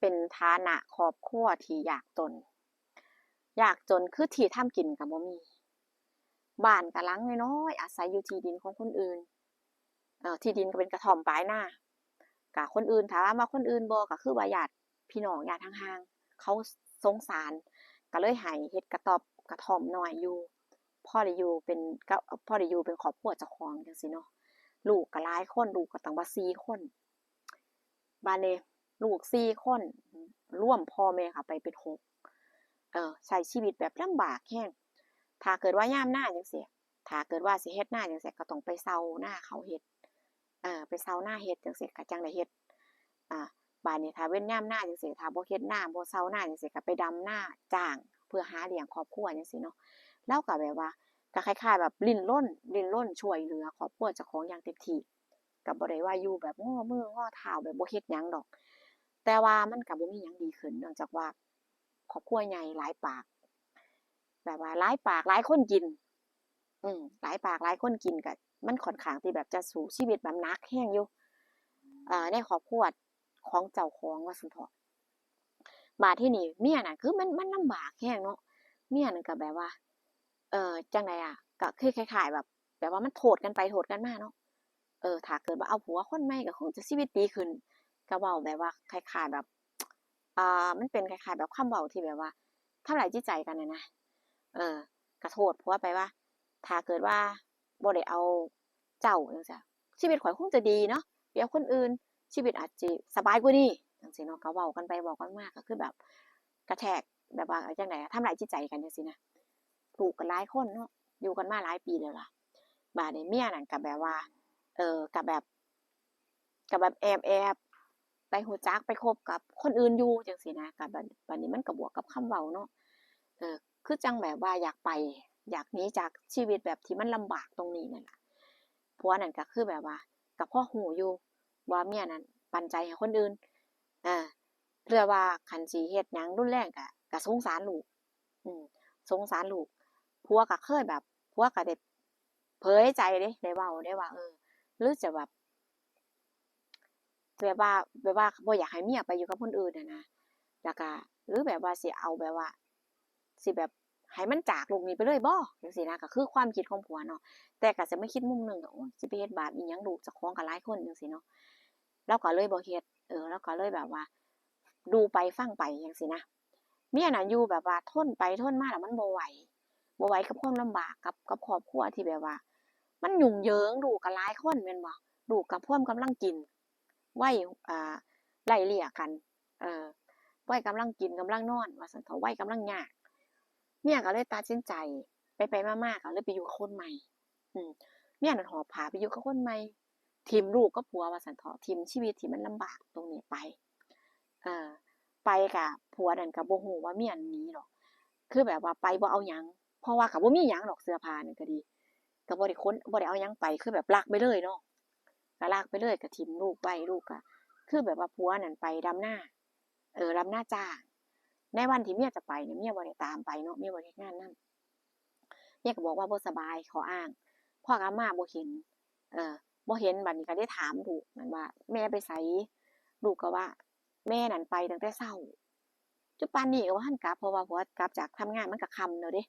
เป็นฐานะครอบครัวที่ยากจนยากจนคือที่ทำกินก็บ่มีบ้านก็หลังน้อยๆอาศัยอยู่ที่ดินของคนอื่นเอ่อที่ดินก็เป็นกระท่อมปลายนาก็คนอื่นถามว่าคนอื่นบ่ก็คือว่าญาติพี่น้องญาติห่างๆเขาสงสารก็เลยให้เฮ็ดกระตอบกระท่อมน้อยอยู่พอได้อยู่เป็นก็พ่อได้อยู่เป็นครอบครัวเจ้าของจังซี่เนาะลูกก็หลายคนลูกก็ตั้งว่า4คนบัดนี้ ลูก4คนร่วมพ่อแม่เข้าไปเป็นหกเออใช้ชีวิตแบบลำบากแรงถ้าเกิดว่ายามหน้าจังซี่ถ้าเกิดว่าสิเฮ็ดนาจังซี่ก็ต้องไปเซาหน้าเขาเฮ็ดเออไปเซาหน้าเฮ็ดจังซี่ก็จังได้เฮ็ดอ่าบัดนี้ถ้าเว้นยามหน้าจังซี่ถ้าบ่เฮ็ดหน้าบ่เซาหน้าจังซี่ก็ไปดำนาจ้าง เพื่อหาเลี้ยงครอบครัวจังซี่เนาะเลาก็แบบว่าก็คล้ายๆ แบบรินรนรินรนช่วยเหลือครอบครัวเจ้าของอย่างเต็มที่ก็บ่ได้ว่าอยู่แบบง้อมือง้อเท้าแบบบ่เฮ็ดหยังดอก แต่ว่ามันก็บ่มีหยังดีขึ้นเนื่องจากว่าครอบครัวใหญ่หลายปาก แบบว่าหลายปากหลายคนกิน อืมหลายปากหลายคนกินก็มันค่อนข้างที่แบบจะสู้ชีวิตแบบนักแรงอยู่อ่าในครอบครัวของเจ้าของว่าซั่นเถาะบัดทีนี้เมียน่ะคือมันมันลำบากแรงเนาะเมียนั่นก็แบบว่า เออจังใดอะก็คือคล้ายๆแบบแบบว่ามันโทษกันไปโทษกันมาเนาะเออถ้าเกิดว่าเอาผัวคนใหม่ก็คงจะชีวิตดีขึ้น ก็เว้าแบบว่าคล้ายๆแบบอ่ามันเป็นคล้ายๆแบบคำเว้าที่แบบว่าทำร้ายจิตใจกันนะนะเออก็โทษผัวไปว่า ถ้าเกิดว่าบ่ได้เอาเจ้าจังซี้ชีวิตข้อยคงจะดีเนาะไปเอาคนอื่น ชีวิตอาจสิสบายกว่านี้จังซี้เนาะก็เว้ากันไปเว้ากันมาก็คือแบบ กระแทกแบบว่าจั่งใดอะทำร้ายจิตใจกันจังซี้นะลูกก็หลายคนเนาะอยู่กันมาหลายปีแล้วล่ะบัดนี้เมียนั่นก็แบบว่า เออก็แบบก็แบบแอบๆ ไปรู้จักไปคบกับคนอื่นอยู่จังซี้นะก็บัดบัดนี้มันก็บวกกับคำเว้าเนาะเออคือจังแบบว่าอยากไป อยากหนีจากชีวิตแบบที่มันลำบากตรงนี้นั่นล่ะผัวนั่นก็คือแบบว่าก็พอรู้อยู่ว่าเมียนั่นปันใจให้คนอื่นอ่าเพื่อว่าคันสิเฮ็ดหยังรุนแรงก็ก็สงสารลูก อืมสงสารลูกผัวก็เคยแบบผัวก็ได้เผยใจเดะได้เว้าได้ว่าเออหรือจะแบบ แบบว่าแบบว่าบ่อยากให้เมียไปอยู่กับคนอื่นนะนะแล้วก็หรือแบบว่าสิเอาแบบว่าสิแบบให้มันจากโลกนี้ไปเลยบ่จังซี้นะก็คือความคิดของผัวเนาะแต่ก็จะไมาคิดมุมหนึ่งก็โอ๊ยสิไปเฮ็ดบาปอิหยังลูกเจ้าของก็หลายคนจังซี้เนาะเลาก็เลยบ่เฮ็ดเออเลาก็เลยแบบว่า ดูไปฟังไปจังซี้นะเมียน่ะอยู่แบบว่าทนไปทนมาแล้วมันบ่ไหวบ่ไหวกับความลำบากกับกับครอบครัวที่แบบว่า มันยุ่งเหยิงลูกก็หลายคนแม่นบ่ลูกก็พร้อมกำลังกิน วัยอ่าไล่เลี่ยกัน เออวัยกำลังกินกำลังนอนว่าซั่นเถาะวัยกำลังยากเมียก็เลยตัดสินใจ ไปๆมากๆก็เลยไปอยู่กับคนใหม่ อืมเมียนั่นหอบผาไปอยู่กับคนใหม่ถิ้มลูกกับผัวว่าซั่นเถาะถิ้มชีวิตที่มันลำบากตรงนี้ไป เออไปก็ผัวนั่นก็บ่ฮู้ว่าเมียหนีดอกคือแบบว่าไปบ่เอายังเพราะว่าก็บ่มีหยังดอกเสื้อผ้านั่ก็ดีก็บ่ได้ขนบ่ได้เอายังไปคือแบบลักไปเลยเนาะ ก็ลักไปเลยก็ถิ้มลูกไว้ลูกก็คือแบบว่าผัวนั่นไปดำหน้า เออดำหน้าจ้างในวันที่เมียจะไปเนี่ยเมียบ่ได้ตามไปเนาะเมียบ่ได้งานนำเมียก็บอกว่าบ่สบายขออ้าง พ่อกลับมาบ่เห็น เออบ่เห็นบัดนี้ก็ได้ถามลูกนั่นว่า แม่ไปไสลูกก็ว่า แม่นั่นไปตั้งแต่เช้าจนปานนี้ก็บ่าทันกลับเพราะว่าผัวกลับจากทำงานมันก็ค่ำแล้วเดะ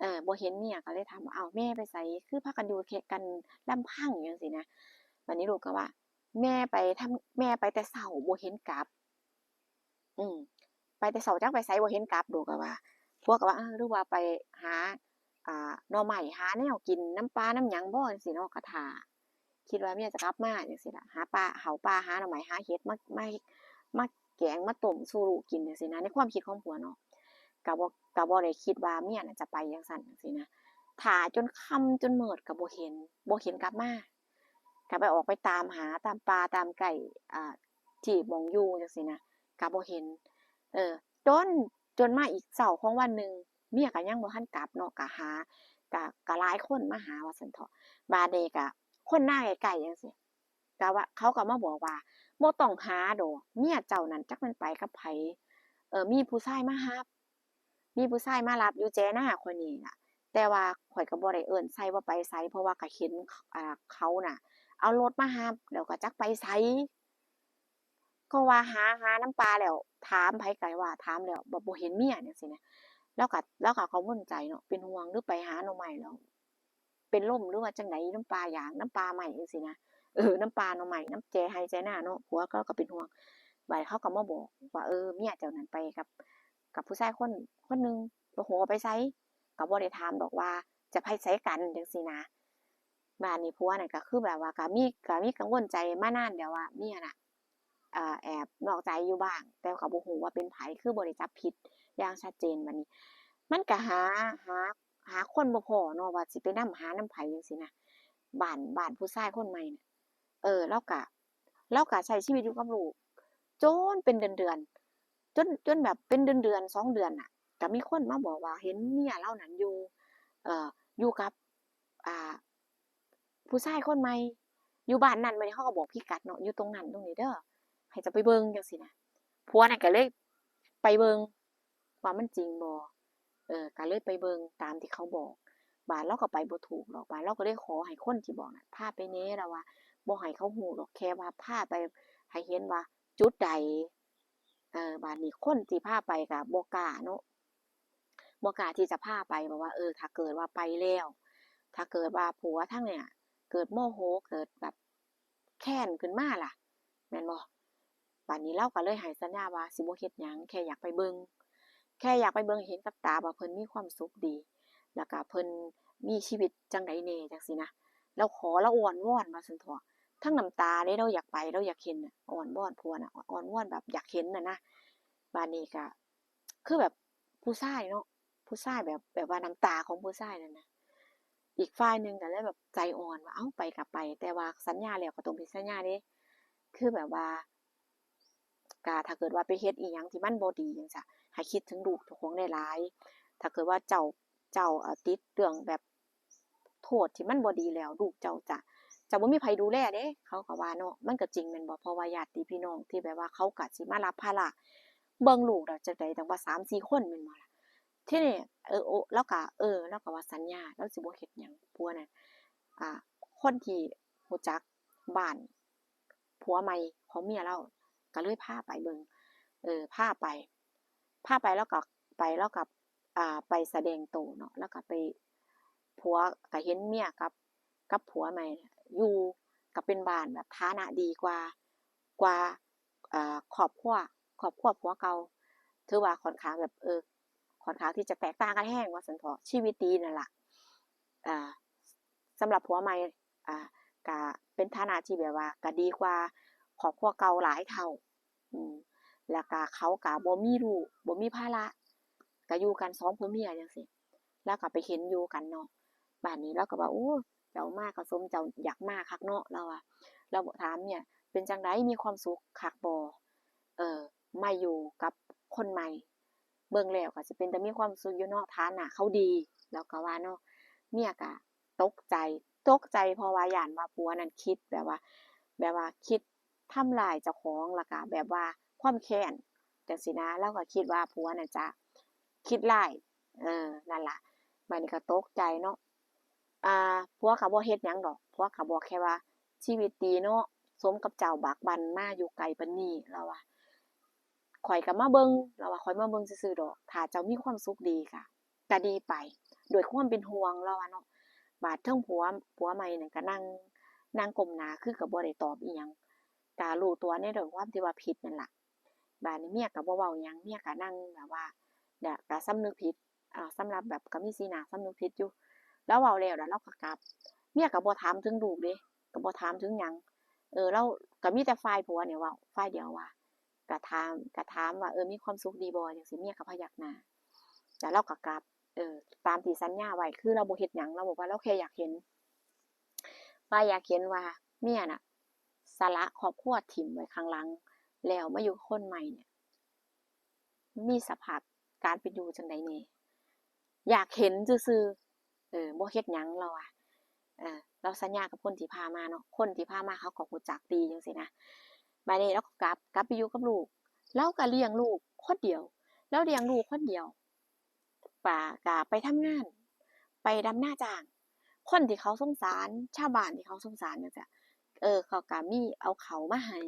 เออบ่เห็นเมียก็เลยถามว่าเอ้าแม่ไปไสคือพากันอยู่แค่กันลำพังจังซี้นะ บัดนี้ลูกก็ว่า แม่ไปทำแม่ไปแต่เช้าบ่เห็นกลับ อืมไปแต่เช้าจักไปไสบ่เห็นกลับลูกก็ว่าผัวก็ว่าหรือว่าไปหา อ่าหน่อไม้หาแนวกินน้ำปลาน้ำหยังบ่จังซี้เนาะก็ท่าคิดว่าเมียจะกลับมาจังซี้ล่ะหาปลาเห่าปลาหาหน่อไม้หาเห็ดมามามาแกงมาต้มสู่ลูกกินจังซี้นะในความคิดของผัวเนาะก็บ่ก็บ่ได้คิดว่าเมียน่ะจะไปจั่งซั้นจังซี้นะท่าจนค่ำจนเมืดก็บ่เห็นบ่เห็นกลับมา ก็ไปออกไปตามหาตามป่าตามไร่อ่าที่มองยูจังซี้นะก็บ่เห็น เออจนจนมาอีกเช้าของวันหนึ่งเมียก็ยังบ่ทันกลับเนาะก็หาก็ก็หลายคนมาหาว่าซั่นเถาะบัดก็คนนาใกล้ๆจังซี้ก็ว่าเขาก็มาบอกว่าบ่ต้องหาดอกเมียเจ้านั่นจักมันไปกับไผเออมีผู้ชายมารับ มีผู้ชายมารับอยู่แจนาข้อยนี่ล่ะ แต่ว่าข้อยก็บ่ได้เอิ้นใส่ว่าไปไสเพราะว่าก็เห็นอ่าเขาน่ะ เอารถมารับแล้วก็จักไปไสก็ว่าหาหาน้ำปลาแล้ว ถามไผไก่ว่าถามแล้วบ่บ่เห็นเมียจังซี่นะแล้วก็แล้วก็กังวลใจเนาะเป็นห่วงหรือไปหาหน่อไม้แล้วเป็นลมหรือว่าจังไดน้ำปลาหยางน้ำปลาใหม่จังซี่นะเออน้ำปลาหน่อไม้น้ำแจไฮใจหน้าเนาะผัวก็ก็เป็นห่วงบัดเขาก็มาบอกว่าเออเมียเจ้านั้นไปกับ กับผู้ชายคนคนนึงบ่ฮู้ว่าไปไสก็บ่ได้ถามดอกว่าจะไปไสกันจังซี่นะ บ้านนี้ผัวนั่นก็คือแบบว่าก็มีก็มีกังวลใจมานานแล้วว่าเมียน่ะแอบนอกใจอยู่บ้าง แต่ก็บ่ฮู้ว่าเป็นไผคือบ่ได้จับผิดอย่างชัดเจนบัดนี้ มันก็หาหาหาคนบ่พอเนาะว่าสิไปนำหานำไผจังซี่นะบ้านบ้านผู้ชายคนใหม่น่ะเออเลาก็เลาก็ใช้ชีวิตอยู่กับลูกจนเป็นเดือนๆจนจนแบบเป็นเดือนๆ2เดือนน่ะก็มีคนมาบอกว่าเห็นเมียเลานั่นอยู่เอ่ออยู่กับอ่า ผู้ชายคนใหม่อยู่บ้านนั้นบัดนี้เขาก็บอกพิกัดเนาะอยู่ตรงนั้นตรงนี้เด้อให้จ้าไปเบิ่งจังซี่นะผัวนั่นก็เลยไปเบิ่งว่ามันจริงบ่เออก็เลยไปเบิ่งตามที่เขาบอกบาดเราก็ไปบ่ถูกหรอกบาดเราก็เลยขอให้คนที่บอกน่ะพาไปแหน่แล้วว่าบ่ให้เขาฮู้หรอกแค่ว่าพาไปให้เห็นว่า จุดใดเออบาดนี้คนที่พาไปก็บ่กล้าเนาะบ่กล้าที่จะพาไปแบบว่า เออ ถ้าเกิดว่าไปแล้ว ถ้าเกิดว่าผัวทางเนี่ย เกิดโมโหเกิดแบบแค้นขึ้นมาล่ะ แม่นบ่บัดนี้เราก็เลยให้สัญญาว่าสิบ่เฮ็ดหยังแค่อยากไปเบิ่งแค่อยากไปเบิ่งเห็นกับตาว่าเพิ่นมีความสุขดี แล้วก็เพิ่นมีชีวิตจังใดแน่จังซี้นะเราขอเราอ้อนวอนว่าซั่นเถาะทั้งน้ำตาเดะเราอยากไปเราอยากเห็นน่ะอ้อนวอนผัวน่ะอ้อนวอนแบบอยากเห็นน่ะนะบัดนี้ก็คือแบบผู้ชายเนาะผู้ชายแบบแบบว่าน้ำตาของผู้ชายนั่นน่ะ อีกฝ่ายหนึ่งก็เลยแบบใจอ่อนว่าเอ้าไปก็ไป แต่ว่าสัญญาแล้วก็ต้องผิดสัญญาเด้คือแบบว่าก็ถ้าเกิดว่าไปเฮ็ดอีหยังที่มันบ่ดีจังซี้ให้คิดถึงลูกเจ้าของหลาย ถ้าเกิดว่าเจ้าเจ้าติดเรื่องแบบโทษที่มันบ่ดีแล้ว ลูกเจ้าจะจะบ่มีไผดูแลเด้ เขาก็ว่าเนาะมันก็จริงแม่นบ่เพราะว่าญาติพี่น้องที่แบบว่าเขาก็สิมารับภาระเบิ่งลูกแล้วจั่งใดตั้งว่า3-4คนแม่นบ่ล่ะ ที่นี้เออโอ้เลาก็เออเลาก็ว่าสัญญาเลาสิบ่เฮ็ดหยังผัวนั่นอ่า คนที่รู้จักบ้านผัวใหม่ของเมียเราก็เลยพาไปเบิ่งเออพาไปพาไปแล้วก็ไปแล้วก็อ่าไปแสดงโตวเนาะแล้วก็ไปผัวก็เห็นเมียกับ กับผัวใหม่อยู่ก็เป็นบ้านแบบฐานะดีกว่ากว่าอ่าครอบครัวครอบครัวผัวเก่าถือว่าค่อนข้างแบบเออ ค่อนข้างที่จะแตกต่างกันแรงว่าซั่นเถาะชีวิตดีนั่นแหละอ่าสำหรับผัวใหม่ก็เป็นฐานะที่แบบว่าก็ดีกว่าครอบครัวเก่าหลายเท่าแล้วก็เขาก็บ่มีลูกบ่มีภาระก็อยู่กันสองผัวเมียจังซี้แล้วก็ไปเห็นอยู่กันเนาะบัดนี้เลาก็ว่าโอ้เจ้ามาก็สมเจ้าอยากมากคักเนาะเราว่าเราถามเนี่ย เป็นจังใดมีความสุขคักบ่เออมาอยู่กับคนใหม่ เบิ่งแล้วก็สิเป็นตามีความสุขอยู่เนาะฐานะเขาดี แล้วก็ว่าเนาะเมียก็ตกใจตกใจเพราะว่ายานว่าผัวนั้นคิดแบบว่า แบบว่าคิดทำร้ายเจ้าของล้วก็แบบว่าความแค้นจังซี้นะเราก็คิดว่าผัวน่ะจะคิดร้ายเออนั่นล่ะบันก็ตกใจเนาะอ่าผัวก็บ่เฮ็ดหยังดอกผัวก็บอกแค่ว่าชีวิตดีเนาะสมกับเจ้าบากบันมาอยู่ไกลปานนี้เราว่า ข้อยก็มาเบิ่งเราว่าข้อยมาเบิ่งซื่อๆดอกถ้าเจ้ามีความสุขดีก็ก็ดีไปด้วยความเป็นห่วงเราว่าเนาะบาดเทิงผัวผัวใหม่นั่นก็นั่งนั่งก้มหนาคือก็บ่ได้ตอบอิหยังก็รู้ตัวในเรื่องความที่ว่าผิดนั่นล่ะบัดนี้เมียก็บ่เว้าหยังเมียก็นั่งแบบว่าเนี่ยก็สำนึกผิดอ่าสำหรับแบบก็มีสีหน้าสำนึกผิดอยู่ แล้วเว้าแล้วแล้วเราก็กลับ เมียก็บ่ถามถึงลูกเดะก็บ่ถามถึงหยังเออเราก็มีแต่ฝ่ายผัวเนี่ยเว้าฝ่ายเดียวว่า ก็ถามก็ถามว่าเออมีความสุขดีบ่จังซี้เมียก็พยักหน้าแล้วเราก็กลับเออตามที่สัญญาไว้คือเราบ่เฮ็ดหยังเราบอกว่าเราแค่อยากเห็นว่าอยากเห็นว่าเมียน่ะสละครอบครัวถิ้มไว้ข้างหลัง แล้วมาอยู่คนใหม่เนี่ย มีสภาพการเป็นอยู่จังใดแหน่อยากเห็นซื่อเออบ่เฮ็ดหยังเราว่าเออเราสัญญากับคนที่พามาเนาะคนที่พามาเขาก็รู้จักดีจังซี้นะ บัดนี้เราก็กลับกลับไปอยู่กับลูกเราก็เลี้ยงลูกคนเดียวแล้วเลี้ยงลูกคนเดียวป้าก็ไปทำงาน ไปดำนาจ้าง คนที่เขาสงสารชาวบ้านที่เขาสงสารจังซี้เออเขาก็มีเอาเขามาให้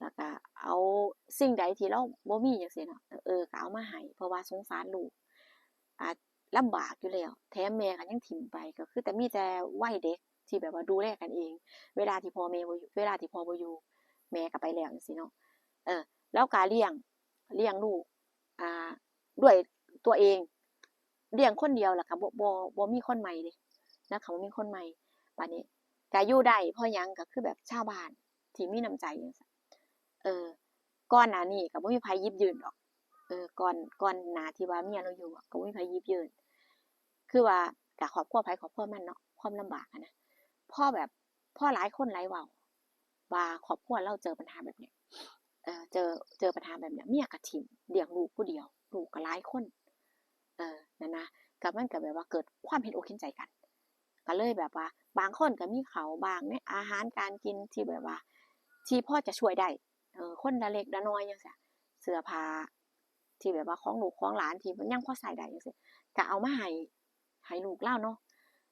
แล้วก็เอาสิ่งใดที่เราบ่มีจังซี่เนาะเออก็เอามาให้เพราะว่าสงสารลูกอ่าลำบากอยู่แล้วแถมแม่ก็ยังถิ่มไปก็คือ แต่มีแต่วัยเด็กที่แบบว่าดูแลกันเอง เวลาที่พ่อแม่บ่อยู่เวลาที่พ่อบ่อยู่ แม่ก็ไปแล้วจังซี่เนาะเออ แล้วการเลี้ยงเลี้ยงลูกอ่า ด้วยตัวเองเลี้ยงคนเดียวล่ะก็บ่บ่บ่มีคนใหม่เด้นะคะบ่มีคนใหม่บัดนี้ก็อยู่ได้พราะหยังก็คือแบบชาวบ้านที่มีน้ำใจจังซี่เออก่อนหนานี้ก็บ่มีไผยิบยืนดอก เออก่อนก่อนหนาที่ว่าเมียเราอยู่ก็บ่มีไผยิบยืน คือว่าก็ครอบครัวไผครอบครัวมันเนาะความลำบากนะพ่อแบบพ่อหลายคนหลายเว้า ว่าครอบครัวเราเจอปัญหาแบบเนี้ยเออเจอเจอปัญหาแบบเนี้ยเมียก็ถิ่มเลี้ยงลูกผู้เดียวลูกก็หลายคนเออนั่นนะก็มันก็แบบว่าเกิดความเห็นอกเห็นใจกันก็เลยแบบว่า บางคนก็มีเขาบางในอาหารการกินที่แบบว่า ที่พ่อจะช่วยได้เออคนละเล็กละน้อยจังซี่เสื้อผ้าที่แบบว่าของลูกของหลานที่มันยังพอใส่ได้จังซี่ก็เอามาให้ให้ลูกเราเนาะ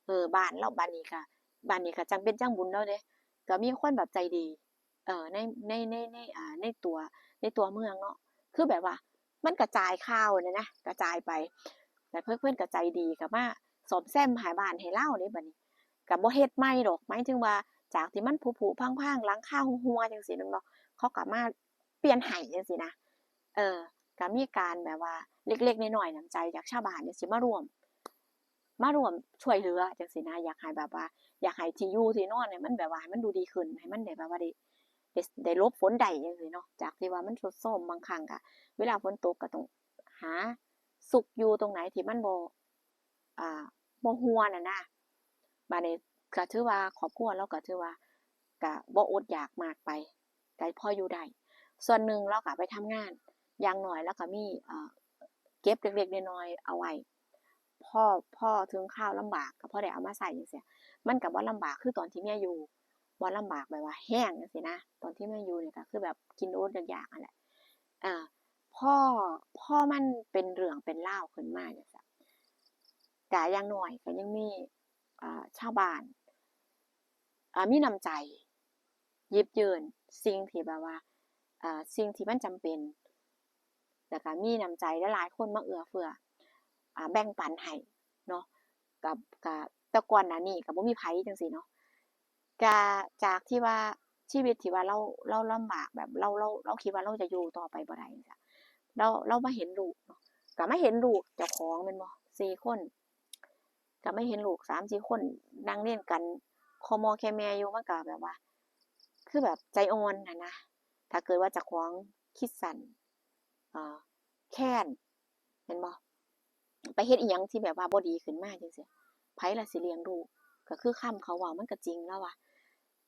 เออบ้านเราบ้านนี้ก็บ้านนี้ก็จังเป็นจังบุญแล้วเด้ ก็มีคนแบบใจดี เออในในในในอ่าในตัวในตัวเมืองเนาะคือแบบว่า มันกระจายข่าวน่ะนะกระจายไป แต่เพิ่อนๆก็ใจายดีก็มาซ่อมแซมให้บ้านให้เราเด้บัดนี้ก็บ่เฮ็ดใหม่ดอกหมายถึงว่าจากที่มันผุๆพังๆหลังคาวหัวๆจังซี่แม่นบ่เขาก็มาเปลี่ยนให้จังซี่นะเออก็มีการแบบว่าเล็กๆน้อยๆน้ำใจจากชาวบ้านจังซี่มารวม มารวมช่วยเหลือจังซี่นะอยากให้แบบว่า อยากให้ที่อยู่ที่นอนเนี่ยมันแบบว่าให้มันดูดีขึ้นให้มันได้แบบว่าได้ได้ได้ลบฝนได้จังซี่เนาะจากที่ว่ามันทรุดโทมบางครั้งก็เวลาฝนตกก็ต้องหาซุกอยู่ตรงไหนที่มันบ่อ่าบ่รั่วน่ะนะบัดนี้ก็ถือว่าครอบครัวเราก็ถือว่าก็บ่อดอยากมากไปก็พออยู่ได้ส่วนหนึ่งเราก็ไปทำงานอย่างหน้อยเราก็มีเอ่อเก็บเล็กๆน้อยๆเอาไว้ พ่อพ่อถึงคราวลำบากก็พอได้เอามาใช้จังซี่มันก็บ่ลำบากคือตอนที่เมียอยู่บ่ลำบากแบบว่าแร้งจังซี่นะตอนที่เมียอยู่นี่ก็คือแบบกินอดอยากๆนั่นแหละอาพ่อพ่อมันเป็นเรื่องเป็นราขึ้นมาจังซี้ก็อย่างน้อยก็ยังมีอ่าชาวบ้านอ่ามีน้ำใจยิบยืนสิ่งที่แบบว่าอ่าสิ่งที่มันจำเป็นแล้วก็มีน้ำใจหลายคนมาเอื้อเฟื้อ แบ่งปันให้เนาะกับกับต่ก่อนหน้านี้ก็บ่มีไผจังซี่เนาะก็จากที่ว่าชีวิตที่ว่าเราเราลำบากแบบเราเราเราคิดว่าเราจะอยู่ต่อไปบ่ได้จังซี้เราเรามาเห็นลูกเนาะก็มาเห็นลูกเจ้าของแม่นบ่สี่คนก็มาเห็นลูก3-4คนนั่งเรียนกันคอมอแคแมอยู่มันก็แบบว่า คือแบบใจอ่อนนะนะถ้าเกิดว่าเจ้าของคิดสันเอ่อแค้นแม่นบ่ ไปเฮ็ดอิหยังที่แบบว่าบ่ดีขึ้นมาจังซี้ไผล่ะสิเลี้ยงลูก็คือคำเขาเว้ามันก็จริงแล้วว่ะ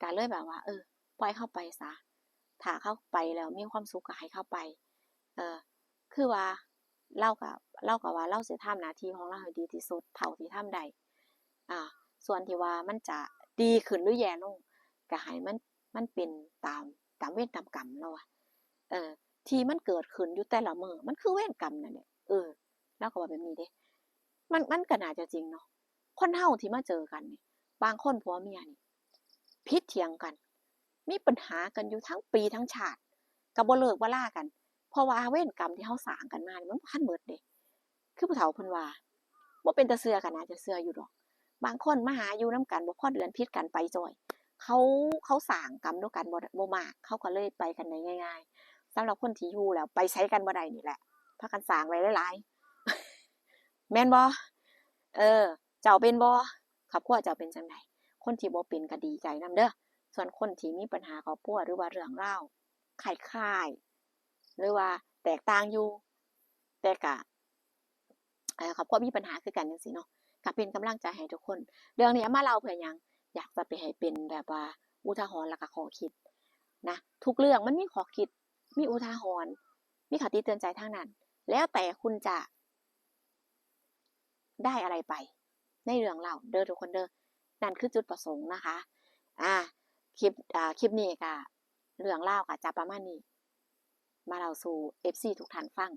ก็เลยแบบว่า เออ ปล่อยเข้าไปซะถ้าเข้าไปแล้วมีความสุขก็ให้เข้าไป เออคือว่าเราก็เราก็ว่าเราสิทำหน้าที่ของเราให้ดีที่สุดเท่าที่ทำได้อ่า ส่วนที่ว่ามันจะดีขึ้นหรือแย่ลงก็ให้มันมันเป็นตามตามเวรตามกรรมแล้วว่ะเออ ที่มันเกิดขึ้นอยู่แต่ละมือมันคือเวรกรรมนั่นแหละเออ เราก็ว่าแบบนี้เด้ มันมันก็น่าจะจริงเนาะ คนเฮาที่มาเจอกันนี่บางคนผัวเมียนี่ผิดเถียงกัน มีปัญหากันอยู่ทั้งปีทั้งชาติก็บ่เลิกบ่ลากัน เพราะว่าเวรกรรมที่เฮาสร้างกันมานี่มันบ่ทันเบิดเดะคือผู้เฒ่าเพิ่นว่าบ่เป็นตาเชื่อก็น่าจะเชื่ออยู่ดอก บางคนมาหาอยู่น้ำกันบ่พอเดือนผิดกันไปจอยเขาเขาสร้างกรรมด้วยกันบ่บ่มาก เขาก็เลยไปกันได้ง่าย ๆสำหรับคนที่อยู่แล้วไปใช้กันบ่ได้นี่แหละพากันสร้างไว้หลายๆ แม่นบ่เออ เจ้าเป็นบ่ครอบครัวเจ้าเป็นจังใดคนที่บ่เป็นก็ดีใจนำเด้อส่วนคนที่มีปัญหาครอบครัวหรือว่าเรื่องราวคล้ายๆหรือว่าแตกต่างอยู่ แต่ก็เออครอบครัวมีปัญหาคือกันจังซี่เนาะก็เป็นกำลังใจให้ทุกคน เรื่องนี้มาเล่าเพื่อหยังอยากจะไปให้เป็นแบบว่าอุทาหรณ์แล้วก็ข้อคิดนะทุกเรื่องมันมีข้อคิดมีอุทาหรณ์มีคติเตือนใจทั้งนั้น แล้วแต่คุณจะ ได้อะไรไป ในเรื่องเล่าเด้อทุกคนเด้อนั่นคือจุดประสงค์นะคะ อ่าคลิปอ่าคลิปนี้ก็เรื่องเล่าก็จะประมาณนี้ มาเล่าสู่ FC ทุกท่านฟัง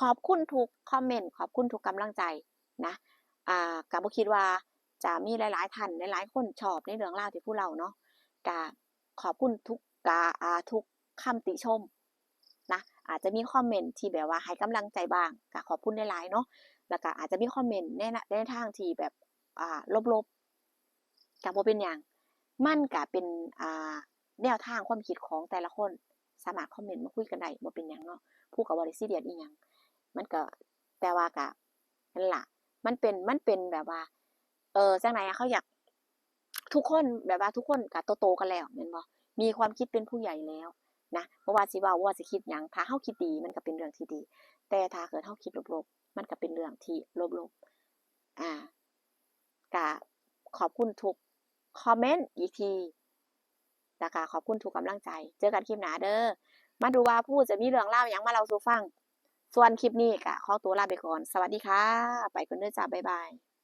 ขอบคุณทุกคอมเมนต์ขอบคุณทุกกำลังใจนะอ่าก็บ่คิดว่าจะมีหลาย ๆ ท่านหลาย ๆ คนชอบในเรื่องราที่ผู้เล่าเนาะก็ขอบคุณทุกกาอ่าทุกคำติชมนะอาจจะมีคอมเมนต์ที่แบบว่าให้กำลังใจบ้างก็ขอบคุณหลาย ๆ เนาะ แล้วก็อาจจะมีคอมเมนต์ในในทางที่แบบอ่าลบๆก็บ่เป็นหยังมันก็เป็นอ่าแนวทางความคิดของแต่ละคน สามารถคอมเมนต์มาคุยกันได้บ่เป็นหยังเนาะผู้ก็บ่ได้ซีเรียสอีหยังมันก็แต่ว่าก็นั่นละมันเป็นมันเป็นแบบว่า เออจังไหนเขาอยากทุกคนแบบว่าทุกคนก็โตๆกันแล้วแม่นบ่มีความคิดเป็นผู้ใหญ่แล้วนะบ่ว่าสิว้าว่าสิคิดหยังถ้าเฮาคิดดีมันก็เป็นเรื่องที่ดี แต่ถ้าเกิดเฮาคิดลบๆ มันก็เป็นเรื่องที่ลบๆอ่ากะขอบคุณทุกคอมเมนต์อีกทีนะคะขอบคุณทุกกำลังใจ เจอกันคลิปหน้าเด้อมาดูว่าผู้จะมีเรื่องเล่าวหยังมาเราสู่ฟัง ส่วนคลิปนี้กะขอตัวลาไปก่อน สวัสดีค่ะ ไปก่อนเด้อจ้าบ๊ายบาย